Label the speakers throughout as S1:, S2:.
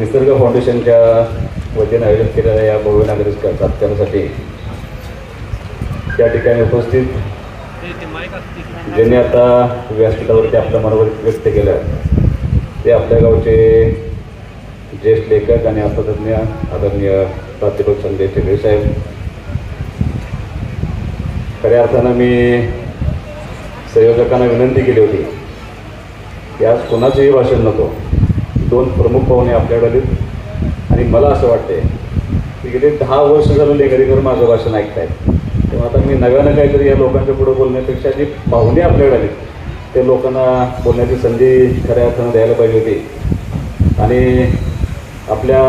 S1: निसर्ग फाउंडेशनच्या वतीनं आयोजित केलेल्या या भव्य नागरिक सत्कारासाठी त्या ठिकाणी उपस्थित ज्यांनी आता व्यासपीठावरती आपलं मनोबल व्यक्त केलं ते आपल्या गावचे ज्येष्ठ लेखक आणि अर्थतज्ञ आदरणीय प्राध्यापक संजय टेगळे साहेब. खऱ्या अर्थानं मी संयोजकांना विनंती केली होती की आज कोणाचंही भाषण नको. दोन प्रमुख पाहुणे आपल्याकडे आलेत. आणि मला असं वाटते की गेले दहा वर्ष झालं लेगरीकर माझं भाषण ऐकतायत. तेव्हा आता मी नव्यानं काहीतरी या लोकांच्या पुढं बोलण्यापेक्षा जी पाहुणे आपल्याकडे आलीत ते लोकांना बोलण्याची संधी खऱ्या अर्थानं द्यायला पाहिजे होती. आणि आपल्या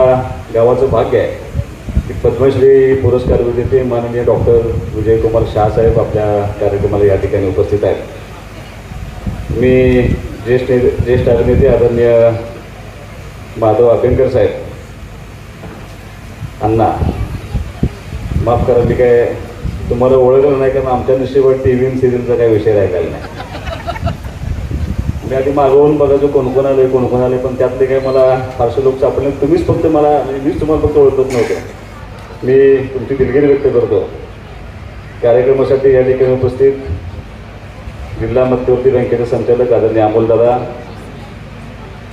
S1: गावाचं भाग्य आहे की पद्मश्री पुरस्कार विजेते माननीय डॉक्टर विजयकुमार शाह साहेब आपल्या कार्यक्रमाला या ठिकाणी उपस्थित आहेत. मी ज्येष्ठ ज्येष्ठ अभिनेते आदरणीय माधव अभ्यंकर साहेब. अण्णा माफ करा मी काय तुम्हाला ओळखलं नाही कारण आमच्या नशिबात टी व्ही सिरियलचा काही विषय राहिलेला नाही. मी आधी मागवून बघायचो कोण कोण आले कोण कोण आले पण त्यातले काही मला फारसे लोक सापडले तुम्हीच फक्त मला म्हणजे मीच तुम्हाला फक्त ओळखत नव्हतं. मी तुमची दिलगिरी व्यक्त करतो. कार्यक्रमासाठी या ठिकाणी उपस्थित जिल्हा मध्यवर्ती बँकेचे संचालक आदरणीय अमोलदादा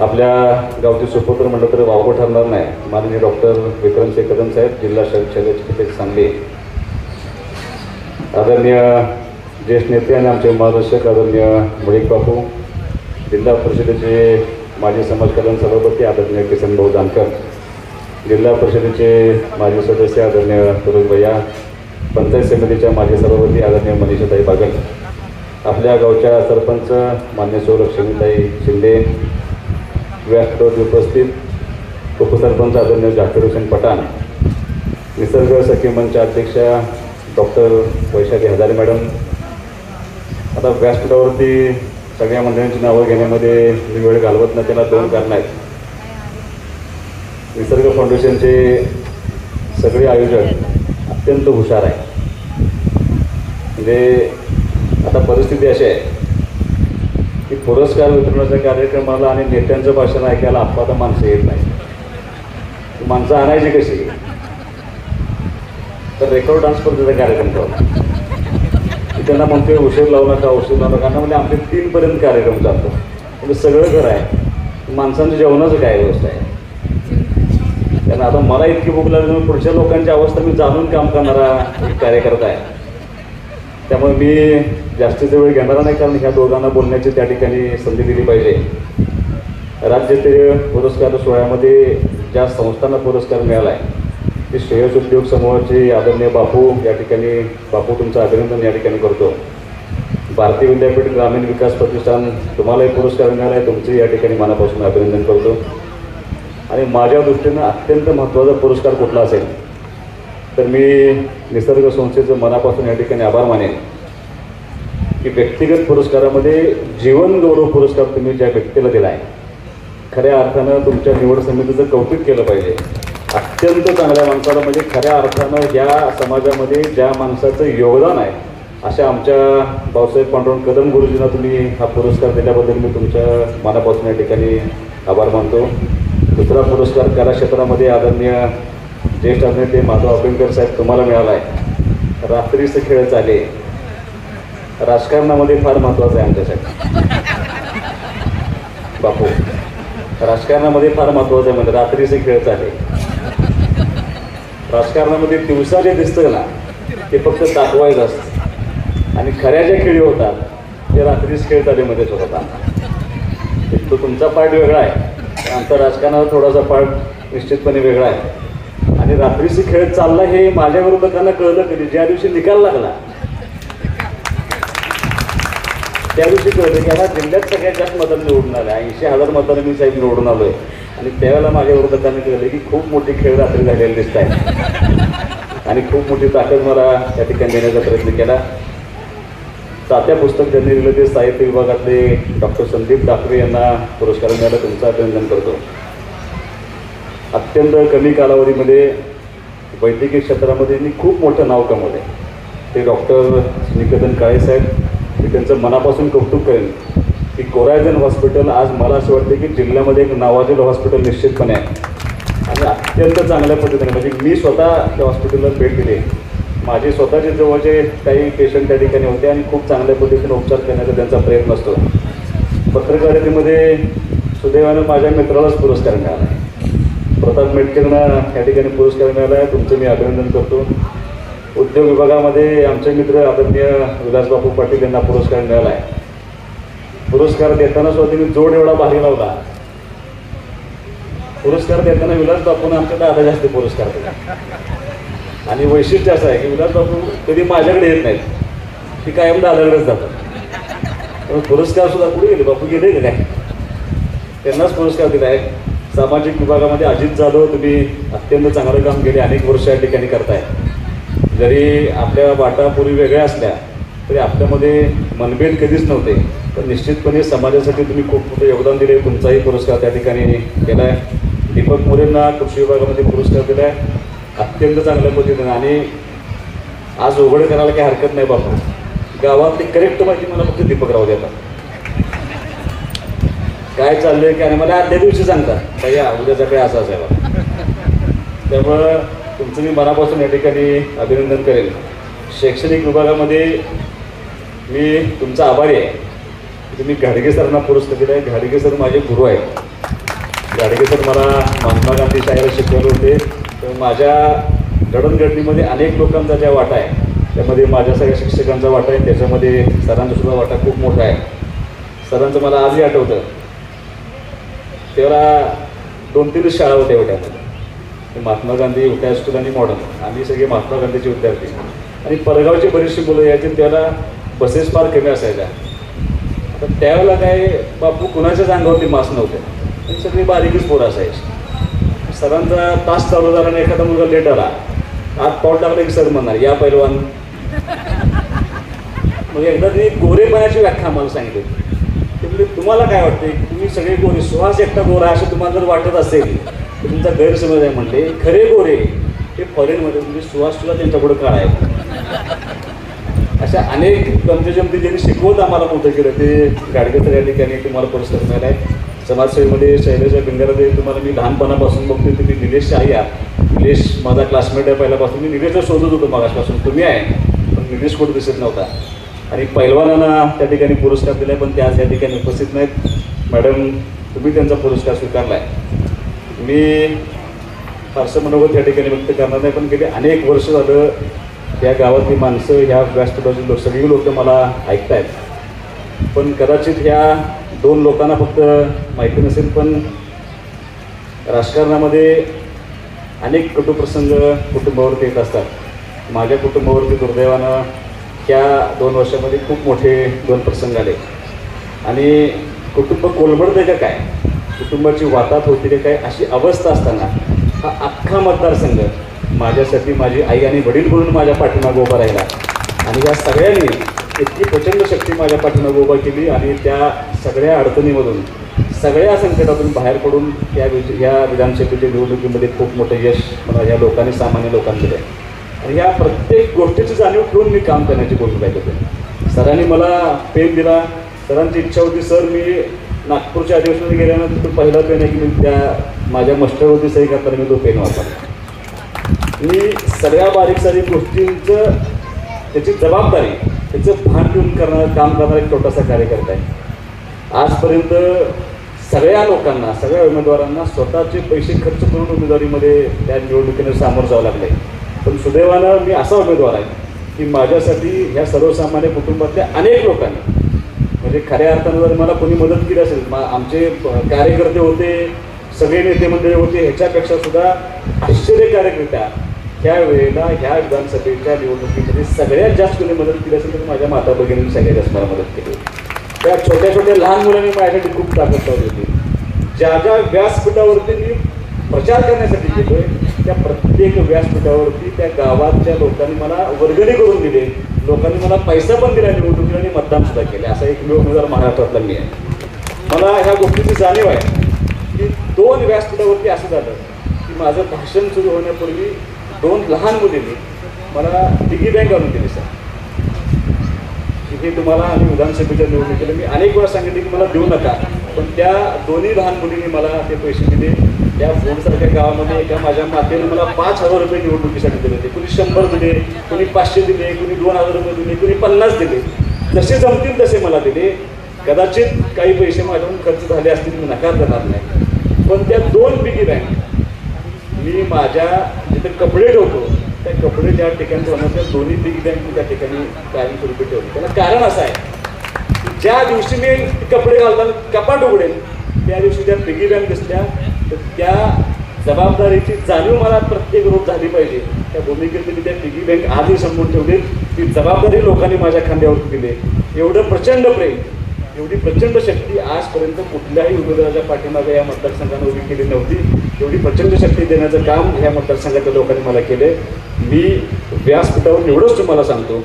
S1: आपल्या गावचे सुपुत्र म्हटलं तर वावगं ठरणार नाही. माननीय डॉक्टर विक्रम कदम साहेब जिल्हा शल्य चिकित्सक सांगली. आदरणीय ज्येष्ठ नेते आणि आमचे मार्गदर्शक आदरणीय मुळीक बापू जिल्हा परिषदेचे माजी समाज कल्याण सभापती आदरणीय किसनभाऊ जानकर जिल्हा परिषदेचे माजी सदस्य आदरणीय तरुण भैया पंचायत समितीच्या माजी सभापती आदरणीय मनीषाताई बागल आपल्या गावच्या सरपंच मान्य सौ लक्ष्मीताई शिंदे व्यासपीठावर उपस्थित उपसरपंच आदरणीय जाकीर हुसेन पठाण निसर्ग सखी मंचच्या अध्यक्षा डॉक्टर वैशाली हजारे मॅडम आता व्यासपीठावरती सगळ्या मंडळींची नावं घेण्यामध्ये मी वेळ घालवत नाही त्याला दोन कारणं आहेत. निसर्ग फाउंडेशनचे सगळे आयोजक अत्यंत हुशार आहे म्हणजे आता परिस्थिती अशी आहे की पुरस्कार वितरणाच्या कार्यक्रमाला आणि नेत्यांचं भाषण ऐकायला आता माणसं येत नाही. माणसं आणायची कशी? तर रेकॉर्ड डान्स स्पर्धेचा कार्यक्रम ठेवला त्यांना म्हणतोय उशीर लावू नका उशीर लावू नका. म्हणजे आमचे तीनपर्यंत कार्यक्रम चालतो म्हणजे सगळं खरं आहे. माणसांच्या जेवणाचं काय व्यवस्था आहे? कारण आता मला इतकी भूक लागली पुढच्या लोकांची अवस्था मी जाणून काम करणारा कार्यकर्ता आहे. त्यामुळे मी जास्तीचा वेळ घेणारा नाही कारण ह्या दोघांना बोलण्याची त्या ठिकाणी संधी दिली पाहिजे. राज्यस्तरीय पुरस्कार सोहळ्यामध्ये ज्या संस्थांना पुरस्कार मिळाला आहे ते श्रेयस उद्योग समूहाचे आदरणीय बापू या ठिकाणी बापू तुमचं अभिनंदन या ठिकाणी करतो. भारतीय विद्यापीठ ग्रामीण विकास प्रतिष्ठान तुम्हालाही पुरस्कार मिळाला आहे तुमचे या ठिकाणी मनापासून अभिनंदन करतो. आणि माझ्या दृष्टीनं अत्यंत महत्त्वाचा पुरस्कार कुठला असेल तर मी निसर्ग संस्थेचं मनापासून या ठिकाणी आभार मानेन. की व्यक्तिगत पुरस्कारामध्ये जीवन गौरव पुरस्कार तुम्ही ज्या व्यक्तीला दिला आहे खऱ्या अर्थानं तुमच्या निवड समितीचं कौतुक केलं पाहिजे. अत्यंत चांगल्या माणसाला म्हणजे खऱ्या अर्थानं या समाजामध्ये ज्या माणसाचं योगदान आहे अशा आमच्या भाऊसाहेब पांडुरंग कदम गुरुजींना तुम्ही हा पुरस्कार दिल्याबद्दल मी तुमच्या मनापासून या ठिकाणी आभार मानतो. दुसरा पुरस्कार कला क्षेत्रामध्ये आदरणीय ज्येष्ठ अभिनेते माधव अभिंकर साहेब तुम्हाला मिळाला आहे रात्रीचं खेळ चाले राजकारणामध्ये फार महत्त्वाचं आहे आमच्यासाठी. बापू राजकारणामध्ये फार महत्त्वाचं आहे म्हणजे रात्रीचे खेळ चाले राजकारणामध्ये दिवसा जे दिसतं ना ते फक्त दाखवायचं असतं. आणि खऱ्या ज्या खेळी होतात ते रात्रीच खेळ चालेमध्येच होतात एक तो तुमचा पार्ट वेगळा आहे. आमचा राजकारणाचा थोडासा पार्ट निश्चितपणे वेगळा आहे. आणि रात्रीचे खेळ चालला हे माझ्या विरोधकांना कळलं कधी? ज्या दिवशी निकाल लागला त्या दिवशी कळलं की आता जिल्ह्यात सगळ्यात जास्त मतांनी निवडून आले ऐंशी हजार मतांनी मी साहेब निवडून आलोय. आणि त्यावेळेला माझ्या विरोधकांनी कळलं की खूप मोठी खेळ रात्री झालेली दिसत आहे आणि खूप मोठी ताकद मला त्या ठिकाणी देण्याचा प्रयत्न केला. तात्या पुस्तक ज्यांनी दिलं ते साहित्य विभागातले डॉक्टर संदीप डाकरे यांना पुरस्कार मिळाला तुमचं अभिनंदन करतो. अत्यंत कमी कालावधीमध्ये वैद्यकीय क्षेत्रामध्ये मी खूप मोठं नाव कमवलं आहे ते डॉक्टर निकेतन काळे साहेब मी त्यांचं मनापासून कौतुक करेन की कोरायजन हॉस्पिटल आज मला असं वाटतं की जिल्ह्यामध्ये एक नावाजलेलं हॉस्पिटल निश्चितपणे आहे. आणि अत्यंत चांगल्या पद्धतीने म्हणजे मी स्वतः त्या हॉस्पिटलला भेट दिली. माझे स्वतःचे जवळचे काही पेशंट त्या ठिकाणी होते आणि खूप चांगल्या पद्धतीने उपचार करण्याचा त्यांचा प्रयत्न असतो. पत्रकारितेमध्ये सुदैवानं माझ्या मित्रालाच पुरस्कार मिळाला. आहे प्रताप मेटकरना या ठिकाणी पुरस्कार मिळाला. आहे तुमचं मी अभिनंदन करतो. उद्योग विभागामध्ये आमचे मित्र आदरणीय विलासबापू पाटील यांना पुरस्कार मिळाला आहे. पुरस्कार देताना सुद्धा त्यांनी जोड एवढा भारी लावला पुरस्कार देताना विलास बापून आमच्या दादा जास्त पुरस्कार दिला. आणि वैशिष्ट्य असं आहे की विलास बापू कधी माझ्याकडे येत नाहीत. ती कायम दादाकडेच जातात. पण पुरस्कार सुद्धा कुठे गेले? बापू गेले गेले त्यांनाच पुरस्कार दिला आहे. सामाजिक विभागामध्ये अजित जाधव तुम्ही अत्यंत चांगलं काम गेले अनेक वर्ष या ठिकाणी करताय. जरी आपल्या वाटा पूर्वी वेगळ्या असल्या तरी आपल्यामध्ये मनभेद कधीच नव्हते. पण निश्चितपणे समाजासाठी तुम्ही खूप मोठं योगदान दिले तुमचाही पुरस्कार त्या ठिकाणी केला आहे दीपक मोरेंना कृषी विभागामध्ये पुरस्कार दिला आहे अत्यंत चांगल्या पद्धतीने. आणि आज उघड करायला काही हरकत नाही बापू. गावातली करेक्ट माहिती मला फक्त दीपकराव देतात. काय चाललंय की आणि मला आदल्या दिवशी सांगतात. या उद्याचा काय असं असायला त्यामुळं तुमचं मी मनापासून या ठिकाणी अभिनंदन करेन शैक्षणिक विभागामध्ये मी तुमचा आभारी आहे. तुम्ही घाडगे सरांना पुरस्कार दिला आहे घाडगे सर माझे गुरु आहेत. घाडगे सर मला महात्मा गांधी शाळेला शिकवले होते. तर माझ्या घडणघडणीमध्ये अनेक लोकांचा ज्या वाटा आहे त्यामध्ये माझ्या सगळ्या शिक्षकांचा वाटा आहे. त्याच्यामध्ये सरांचासुद्धा वाटा खूप मोठा आहे. सरांचं मला आजही आठवतं. तेव्हा दोन तीन शाळा होत्या एवढ्या ते महात्मा गांधी उठाय स्कूल आणि मॉडर्न आम्ही सगळे महात्मा गांधीचे विद्यार्थी. आणि परगावची बरीचशी मुलं यायची त्याला बसेस फार कमी असायच्या. तर त्यावेळेला काय बापू कुणाच्याच अंगावरती मास्क नव्हते. आणि सगळी बारीकच पोरं असायची. सरांचा तास चालू झाला आणि एखादा मुलगा लेट आला. आत पाऊल टाकलं की सर म्हणणार या पैलवान. मग एकदा ती गोरेपणाची व्याख्या आम्हाला सांगितली. ते म्हणजे तुम्हाला काय वाटते तुम्ही सगळे गोरे सुहास एकटा गोरा असं तुम्हाला जर वाटत असेल तुमचा गैरसमज आहे म्हणले. खरे गोरे हे फॉरेनमध्ये म्हणजे सुवास सुद्धा त्यांच्यापुढे काळ आहे. अशा अनेक गमती ज्यांनी शिकवत आम्हाला मोठं केलं ते गाडगेकर या ठिकाणी तुम्हाला पुरस्कार मिळाला आहे समाजसेवेमध्ये शैलेजा बिंगारादेवी तुम्हाला मी लहानपणापासून बघतो तुम्ही निलेश आहे निलेश माझा क्लासमेट आहे पहिल्यापासून. मी निलेशला शोधत होतो मागासपासून तुम्ही आहे पण निलेश कुठं दिसत नव्हता. आणि पैलवानांना त्या ठिकाणी पुरस्कार दिला पण ते आज या ठिकाणी उपस्थित नाहीत. मॅडम तुम्ही त्यांचा पुरस्कार स्वीकारला आहे मी फारसं मनोगत या ठिकाणी व्यक्त करणार नाही पण गेली अनेक वर्ष झालं या गावातली माणसं ह्या व्यासपीठाची लोक सगळी लोक मला ऐकतायत. पण कदाचित ह्या दोन लोकांना फक्त माहिती नसेल पण राजकारणामध्ये अनेक कटुप्रसंग कुटुंबावरती येत असतात. माझ्या कुटुंबावरती दुर्दैवानं ह्या दोन वर्षामध्ये खूप मोठे दोन प्रसंग आले. आणि कुटुंब कोलबडतं का काय? कुटुंबाची वातात होती का काही अशी अवस्था असताना हा अख्खा मतदारसंघ माझ्यासाठी माझी आई आणि वडील म्हणून माझ्या पाठीमागं उभा राहिला. आणि या सगळ्यांनी इतकी प्रचंड शक्ती माझ्या पाठीमागं उभा केली आणि त्या सगळ्या अडचणीमधून सगळ्या संकटातून बाहेर पडून या विज या विधानसभेच्या निवडणुकीमध्ये खूप मोठं यश मला या लोकांनी सामान्य लोकांनी दिलं आणि या प्रत्येक गोष्टीची जाणीव ठेवून मी काम करण्याची गोष्ट पाहिजे होते सरांनी मला पेन दिला. सरांची इच्छा होती सर मी नागपूरच्या अधिवेशनात गेल्यानंतर पहिला पेन आहे की मी त्या माझ्या मस्टरवरती सही करताना मी तो पेन वापरला. मी सगळ्या बारीक सारीक गोष्टींचं त्याची जबाबदारी त्याचं भान घेऊन करणारं काम करणारा एक छोटासा कार्यकर्ता आहे. आजपर्यंत सगळ्या लोकांना सगळ्या उमेदवारांना स्वतःचे पैसे खर्च करून उमेदवारीमध्ये त्या निवडणुकीने सामोरं जावं लागलं पण सुदैवानं मी असा उमेदवार आहे की माझ्यासाठी ह्या सर्वसामान्य कुटुंबातल्या अनेक लोकांनी म्हणजे खऱ्या अर्थानं जर मला कोणी मदत केली असेल आमचे कार्यकर्ते होते सगळे नेते मंडळी होते ह्याच्यापेक्षा सुद्धा आश्चर्यकारकरित्या ह्या वेळेला ह्या विधानसभेच्या निवडणुकीमध्ये सगळ्यात जास्त कोणी मदत केली असेल तर माझ्या माता भगिनींनी सगळ्यात जास्त मला मदत केली. त्या छोट्या छोट्या लहान मुलांनी माझ्यासाठी खूप ताकद लावली होती. ज्या ज्या व्यासपीठावरती मी प्रचार करण्यासाठी गेलोय त्या प्रत्येक व्यासपीठावरती त्या गावातल्या लोकांनी मला वर्गणी करून दिले. लोकांनी मला पैसा पण दिला निवडणुकीला आणि मतदान सुद्धा केले. असा एक उमेदवार महाराष्ट्रातला मी आहे. मला ह्या गोष्टीची जाणीव आहे की दोन व्यासपीठावरती असं झालं की माझं भाषण सुरू होण्यापूर्वी दोन लहान मुलींनी मला डिगी बँक आणून दिली सर. की हे तुम्हाला आम्ही विधानसभेच्या निवडणुकीला मी अनेक वेळा सांगितले की मला देऊ नका पण त्या दोन्ही लहान मुलींनी मला ते पैसे दिले. त्या फोडसारख्या गावामध्ये एका माझ्या मातेने मला पाच हजार रुपये निवडणुकीसाठी दिले होते. कुणी शंभर दिले कुणी पाचशे दिले कुणी दोन हजार रुपये दिले कुणी पन्नास दिले. जसे जमतील तसे मला दिले. कदाचित काही पैसे माझ्याकडून खर्च झाले असतील मी नकार देणार नाही. पण त्या दोन पिगी बँक मी माझ्या जिथे कपडे ठेवतो त्या कपडे ज्या ठिकाणी ठेवणार त्या दोन्ही पिगी बँक मी त्या ठिकाणी कायमस्वरूपी ठेवतो. त्याला कारण असं आहे ज्या दिवशी मी कपडे घालताना कपाट उघडेल त्या दिवशी त्या पिगी बँक दिसल्या तर त्या जबाबदारीची जाणीव मला प्रत्येक रोज झाली पाहिजे. त्या भूमिकेत मी त्या पिगी बँक आधी समजून ठेवली. ती जबाबदारी लोकांनी माझ्या खांद्यावर दिली एवढं प्रचंड प्रेम एवढी प्रचंड शक्ती आजपर्यंत कुठल्याही उमेदवाराच्या पाठीमागे या मतदारसंघानं उभी केली नव्हती. एवढी प्रचंड शक्ती देण्याचं काम ह्या मतदारसंघाच्या लोकांनी मला केले मी व्यासपीठावरून एवढंच तुम्हाला सांगतो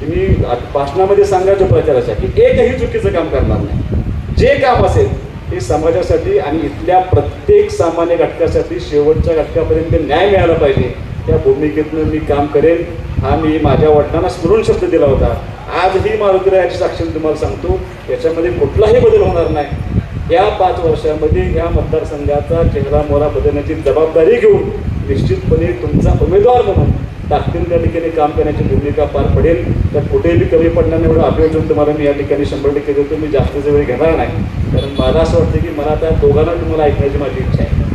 S1: की मी आ- भाषणामध्ये सांगायचो प्रचारासाठी एकही चुकीचं काम करणार नाही. जे काम असेल ते समाजासाठी आणि इथल्या प्रत्येक सामान्य घटकासाठी शेवटच्या घटकापर्यंत न्याय मिळाला पाहिजे. त्या भूमिकेतनं मी काम करेन. हा मी माझ्या वडिलांना स्मरून शब्द दिला होता. आजही मारुतीरायाची साक्षी मी तुम्हाला सांगतो. याच्यामध्ये कुठलाही बदल होणार नाही. या पाच वर्षामध्ये या मतदारसंघाचा चेहरा मोहरा बदलण्याची जबाबदारी घेऊन निश्चितपणे तुमचा उमेदवार म्हणून ताकदीन त्या ठिकाणी काम करण्याची भूमिका पार पडेल तर कुठेही कमी पडणार नाही एवढं अभियोजन तुम्हाला मी या ठिकाणी शंभर टक्के देतो. मी जास्तीचा वेळ घेणार नाही. कारण मला असं वाटतं की मला त्या दोघांना तुम्हाला ऐकण्याची माझी इच्छा आहे.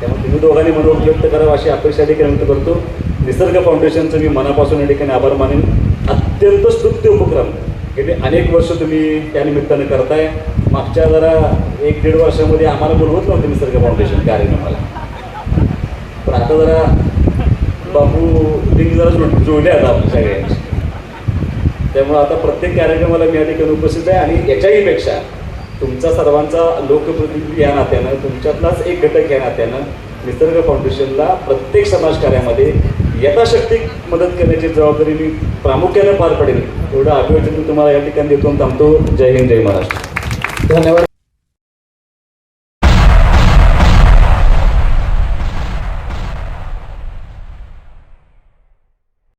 S1: त्यामुळे तुम्ही दोघांनी मनोर व्यक्त करावं अशी अपेक्षा ठिकाणी व्यक्त करतो. निसर्ग फाउंडेशनचं मी मनापासून या ठिकाणी आभार मानेन. अत्यंत स्तुत्य उपक्रम. गेले अनेक वर्ष तुम्ही त्या निमित्तानं करताय. मागच्या जरा एक दीड वर्षामध्ये आम्हाला बोलवत नव्हतं निसर्ग फाउंडेशन कार्यक्रमाला. पण आता जरा बापू लिंग जरा जुळ जुळले आता आपल्या सगळ्यांची त्यामुळे आता प्रत्येक कार्यक्रमाला मी या ठिकाणी उपस्थित आहे आणि याच्याही पेक्षा तुमचा सर्वांचा लोकप्रतिनिधी या नात्यानं तुमच्यातलाच एक घटक या नात्यानं निसर्ग फाउंडेशनला प्रत्येक समाजकार्यामध्ये यथाशक्ती मदत करण्याची जबाबदारी मी प्रामुख्याने पार पडेल. एवढं अभियोजन मी तुम्हाला या ठिकाणी देतो थांबतो. जय हिंद जय महाराष्ट्र.
S2: धन्यवाद.